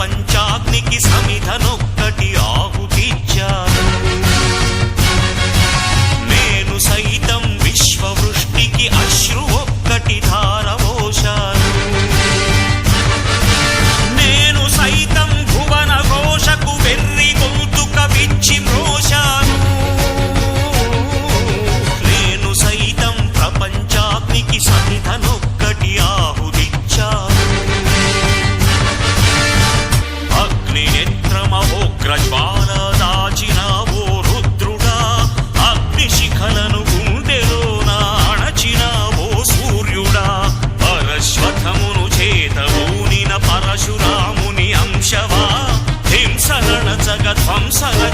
పంచాగ్నికి సమిధనొక్క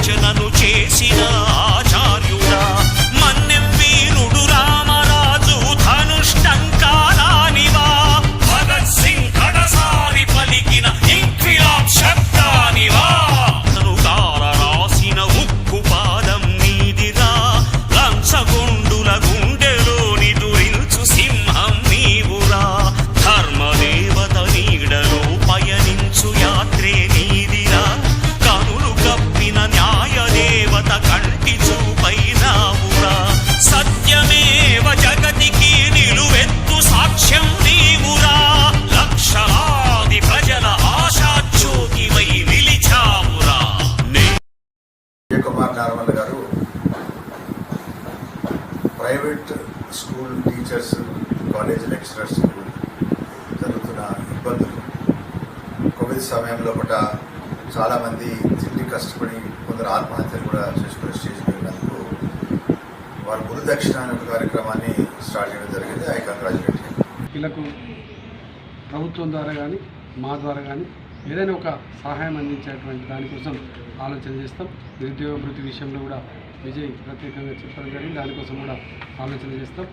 Tchana no school teachers college lecturers జరుగుతున్న ఇబ్బందులు. కోవిడ్ సమయంలో కూడా చాలామంది తిండి కష్టపడి కొందరు ఆత్మహత్యలు కూడా చేసుకునే స్టేజ్కి వెళ్ళినందుకు వారు గురు దక్షిణ అనే ఒక కార్యక్రమాన్ని స్టార్ట్ చేయడం జరిగింది. ఐ కంగ్రాచులేట్ వీళ్ళకు ప్రభుత్వం ద్వారా కానీ మా ద్వారా కానీ ఏదైనా ఒక సహాయం అందించేటువంటి దానికోసం ఆలోచన చేస్తాం. నిరుద్యోగ వృత్తి విషయంలో కూడా విజయ్ ప్రత్యేకంగా చెప్పడం జరిగింది. దానికోసం కూడా ఆలోచన చేస్తాం.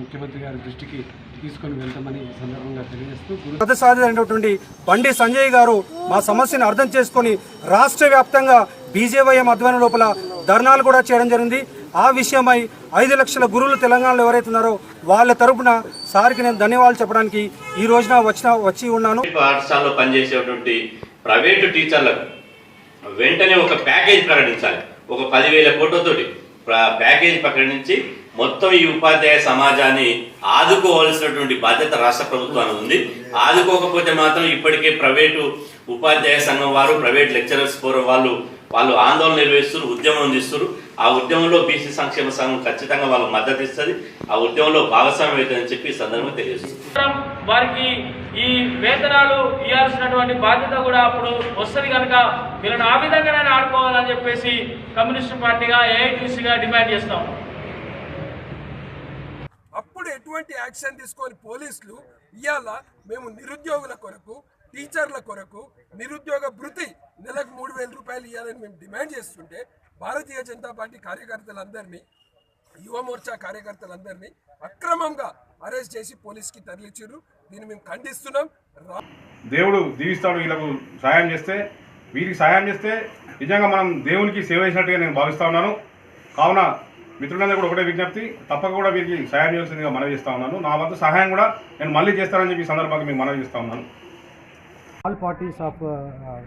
ముఖ్యమంత్రి గారి దృష్టికి తీసుకొని వెళ్తామని సందర్భంగా తెలియజేస్తూ ప్రతిసారైనటువంటి బండి సంజయ్ గారు మా సమస్యను అర్థం చేసుకొని రాష్ట్ర వ్యాప్తంగా బీజేవైఎం ఆధ్వర్యం లోపల ధర్నాలు కూడా చేయడం జరిగింది. ఆ విషయమై ఐదు లక్షల గురువులు తెలంగాణలో ఎవరైతే ఉన్నారో వాళ్ళ తరపున సార్కి నేను ధన్యవాదాలు చెప్పడానికి ఈ రోజున వచ్చిన వచ్చి ఉన్నాను. పాఠశాలలో పనిచేసేటువంటి ప్రైవేటు టీచర్లకు వెంటనే ఒక ప్యాకేజ్ ప్రకటించాలి. ఒక పదివేల కోట్లతోటి ప్యాకేజీ ప్యాకేజ్ నుంచి మొత్తం ఈ ఉపాధ్యాయ సమాజాన్ని ఆదుకోవాల్సినటువంటి బాధ్యత రాష్ట్ర ప్రభుత్వానికి ఉంది. ఆదుకోకపోతే మాత్రం ఇప్పటికే ప్రైవేటు ఉపాధ్యాయ సంఘం వారు ప్రైవేట్ లెక్చరర్స్ ఫోరం వాళ్ళు వాళ్ళు ఆందోళన నిర్వహిస్తున్నారు ఉద్యమం తీస్తున్నారు ఆ ఉద్యమంలో బీసీ సంక్షేమ సంఘం ఖచ్చితంగా వాళ్ళకు మద్దతు ఇస్తుంది. ఆ ఉద్యమంలో భాగస్వామ్యం అవుతుందని చెప్పి ఈ సందర్భంగా తెలియజేస్తుంది. వారికి ఈ వేతనాలు ఇవ్వాల్సినటువంటి బాధ్యత కూడా అప్పుడు వస్తుంది కనుక వీళ్ళని ఆ విధంగానే ఆడుకోవాలని చెప్పేసి కమ్యూనిస్ట్ పార్టీగా ఏఐటీసీగా డిమాండ్ చేస్తాం అప్పుడు ఎటువంటి యాక్షన్ తీసుకొని పోలీసులు ఇవాళ మేము నిరుద్యోగుల కొరకు టీచర్ల కొరకు నిరుద్యోగ భృతి నెలకు రూపాయలు ఇవ్వాలని మేము డిమాండ్ చేస్తుంటే భారతీయ జనతా పార్టీ కార్యకర్తలందరినీ యువ మోర్చా కార్యకర్తలందరినీ అక్రమంగా అరెస్ట్ చేసి పోలీస్కి తరలించారు దీన్ని మేము ఖండిస్తున్నాం. దేవుడు దీవిస్తాడు వీళ్ళకు సహాయం చేస్తే వీరికి సహాయం చేస్తే నిజంగా మనం దేవునికి సేవ చేసినట్టుగా నేను భావిస్తా ఉన్నాను. కావున మిత్రులందరూ కూడా ఒకటే విజ్ఞప్తి తప్పక కూడా వీరికి సహాయం చేయాల్సిందిగా మనవి చేస్తా ఉన్నాను. నా వద్ద సహాయం కూడా నేను మళ్ళీ చేస్తానని చెప్పి సందర్భంగా మీకు మనవి చేస్తా ఉన్నాను. ఆల్ పార్టీస్ ఆఫ్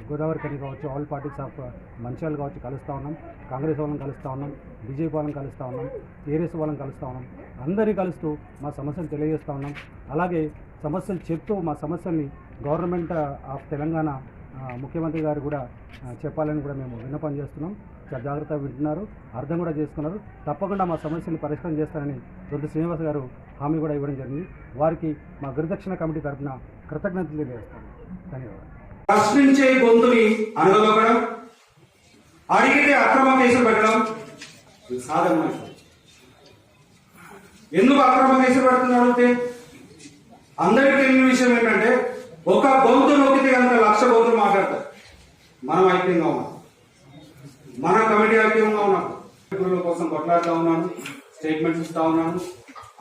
గోదావరికని కావచ్చు ఆల్ పార్టీస్ ఆఫ్ మంచిర్యాల కావచ్చు కలుస్తూ ఉన్నాం. కాంగ్రెస్ వాళ్ళని కలుస్తూ ఉన్నాం. బీజేపీ వాళ్ళని కలుస్తూ ఉన్నాం. టీఆర్ఎస్ వాళ్ళని కలుస్తూ ఉన్నాం. అందరినీ కలుస్తూ మా సమస్యలు తెలియజేస్తూ ఉన్నాం. అలాగే సమస్యలు చెప్తూ మా సమస్యల్ని గవర్నమెంట్ ఆఫ్ తెలంగాణ ముఖ్యమంత్రి గారు కూడా చెప్పాలని కూడా మేము విన్నపం చేస్తున్నాం. చాలా జాగ్రత్తగా వింటున్నారు. అర్థం కూడా చేసుకున్నారు. తప్పకుండా మా సమస్యలు పరిష్కారం చేస్తారని దొడ్డి శ్రీనివాస్ గారు హామీ కూడా ఇవ్వడం జరిగింది. వారికి మా గురుదక్షిణ కమిటీ తరఫున కృతజ్ఞతలు తెలియజేస్తాం. ధన్యవాదాలు. ప్రశ్నించే గొంతుని అనగదొక్కడం అడిగితే అక్రమ కేసులు పెట్టడం. ఎందుకు అక్రమ కేసులు పెడుతున్నారు అందరికీ తెలియని విషయం ఏంటంటే ఒక గొంతు నొక్కితే కనుక లక్ష గొంతులు మాట్లాడతారు. మనం ఐక్యంగా ఉన్నాం. మన కమిటీ ఐక్యంగా ఉన్నాం. గురువుల కోసం కొట్లాడుతూ ఉన్నాను స్టేట్మెంట్స్ ఇస్తా ఉన్నాను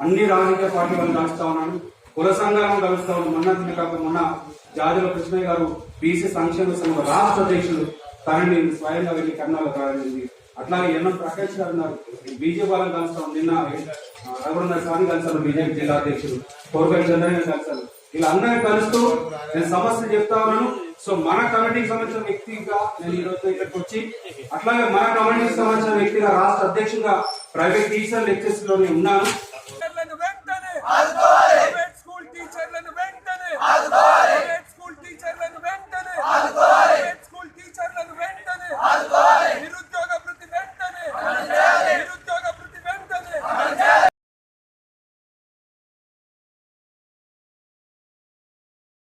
అన్ని రాజకీయ పార్టీలను కలుస్తా ఉన్నాను కుల సంఘాలను కలుస్తా ఉన్నాను. మొన్న కాక మొన్న జాజుల కృష్ణయ్య గారు బీసీ సంక్షేమ సంఘ రాష్ట్ర అధ్యక్షులు తనని స్వయంగా వెళ్ళి కర్ణాలు ప్రారంభించింది అట్లాగే ఎన్ఎం ప్రకాష్ గారు ఉన్నారు. బీజేపీ వాళ్ళని కలుస్తాం. నిన్న ఆ, స్వామి కలిసారు బీజేపీ జిల్లా అధ్యక్షుడు. కోరపల్లి చంద్రయ్య కలిసారు ఇలా అందరినీ కలుస్తూ నేను సమస్య చెప్తా ఉన్నాను. సో మన కమిటీకి సంబంధించిన వ్యక్తి ఇంకా నేను ఈ రోజు ఇక్కడికి వచ్చి అట్లాగే మన కమిటీకి సంబంధించిన వ్యక్తిగా రాష్ట్ర అధ్యక్షుడిగా ప్రైవేట్ టీచర్ లెక్చర్స్లో నేను ఉన్నాను స్కూల్ టీచర్లను వెంటనే.